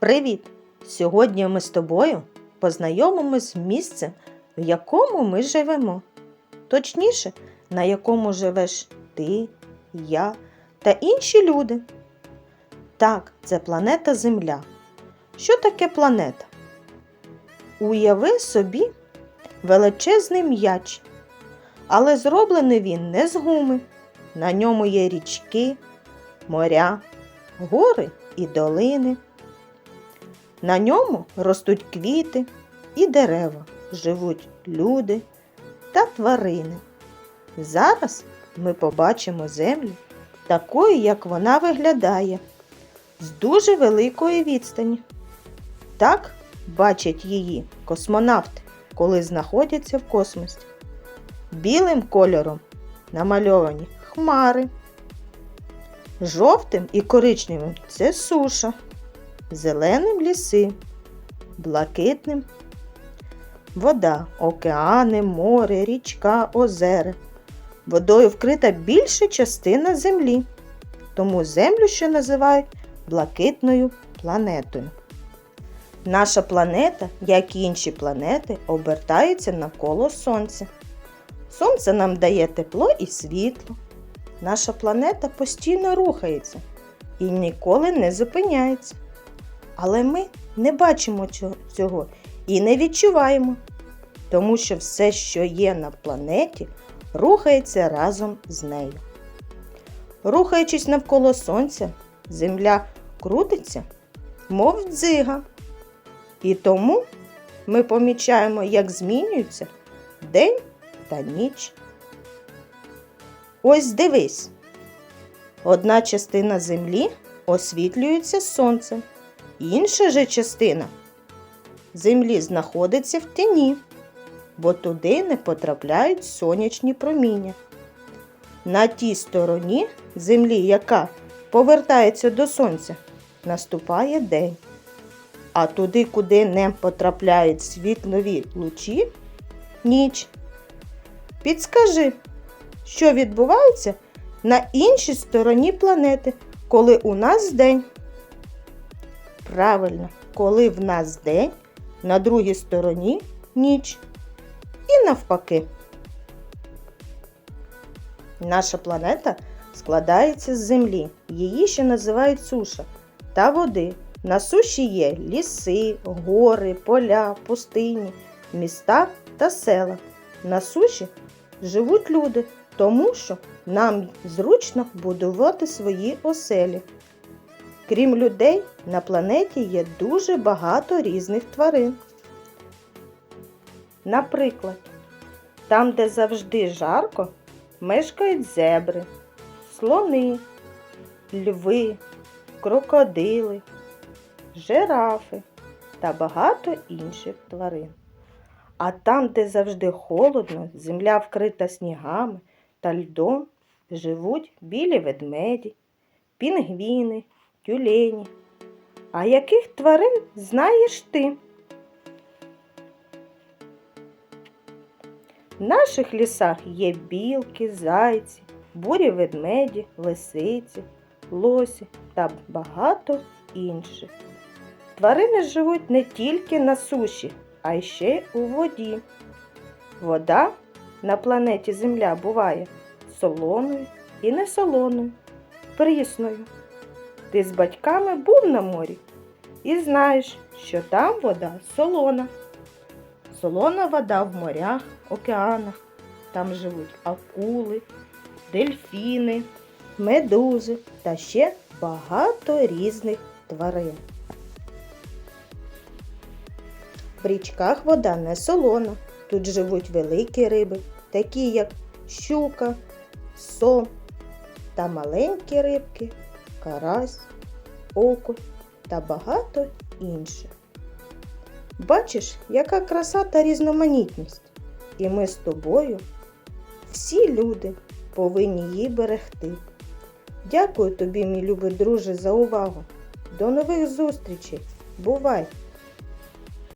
Привіт! Сьогодні ми з тобою познайомимось з місцем, в якому ми живемо. Точніше, на якому живеш ти, я та інші люди. Так, це планета Земля. Що таке планета? Уяви собі величезний м'яч, але зроблений він не з гуми. На ньому є річки, моря, гори і долини. На ньому ростуть квіти і дерева, живуть люди та тварини. Зараз ми побачимо землю такою, як вона виглядає, з дуже великої відстані. Так бачать її космонавти, коли знаходяться в космосі. Білим кольором намальовані хмари. Жовтим і коричневим це суша зеленим ліси, блакитним вода, океани, море, річка, озера. Водою вкрита більша частина землі, тому землю ще називають блакитною планетою. Наша планета, як і інші планети, обертається навколо Сонця. Сонце нам дає тепло і світло. Наша планета постійно рухається і ніколи не зупиняється. Але ми не бачимо цього- і не відчуваємо, тому що все, що є на планеті, рухається разом з нею. Рухаючись навколо Сонця, Земля крутиться, мов дзига. І тому ми помічаємо, як змінюється день та ніч. Ось дивись. Одна частина Землі освітлюється сонцем. Інша же частина землі знаходиться в тіні, бо туди не потрапляють сонячні проміння. На тій стороні землі, яка повертається до сонця, наступає день. А туди, куди не потрапляють світлові лучі, ніч. Підскажи, що відбувається на іншій стороні планети, коли у нас день. Правильно, коли в нас день, на другій стороні ніч. І навпаки. Наша планета складається з землі. Її ще називають суша та води. На суші є ліси, гори, поля, пустині, міста та села. На суші живуть люди, тому що нам зручно будувати свої оселі. Крім людей, на планеті є дуже багато різних тварин. Наприклад, там, де завжди жарко, мешкають зебри, слони, льви, крокодили, жирафи та багато інших тварин. А там, де завжди холодно, земля вкрита снігами та льдом, живуть білі ведмеді, пінгвіни, тюлені. А яких тварин знаєш ти? В наших лісах є білки, зайці, бурі ведмеді, лисиці, лосі та багато інших. Тварини живуть не тільки на суші, а й ще у воді. Вода на планеті Земля буває солоною і несолоною, прісною. Ти з батьками був на морі і знаєш, що там вода солона. Солона вода в морях, океанах. Там живуть акули, дельфіни, медузи та ще багато різних тварин. В річках вода не солона. Тут живуть великі риби, такі як щука, сом та маленькі рибки, карась, окунь та багато інших. Бачиш, яка краса та різноманітність. І ми з тобою, всі люди, повинні її берегти. Дякую тобі, мій любий друже, за увагу. До нових зустрічей. Бувай!